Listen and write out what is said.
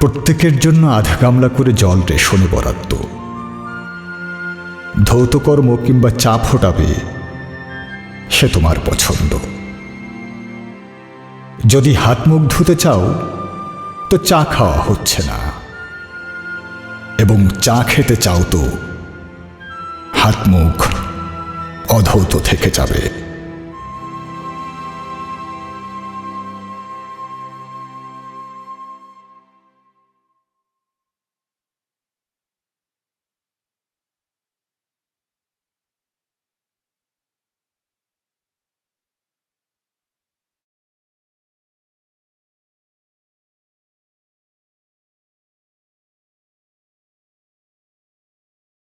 প্রত্যেকের জন্য আধা গামলা করে জল রেশনে বরাদ্দ। ধৌতকর্ম কিংবা চা ফোটাবে সে তোমার পছন্দ। যদি হাত মুখ ধুতে চাও, তো চা খাওয়া হচ্ছে না। এবং চা খেতে চাও তো, হাত মুখ অধৌত থেকে যাবে।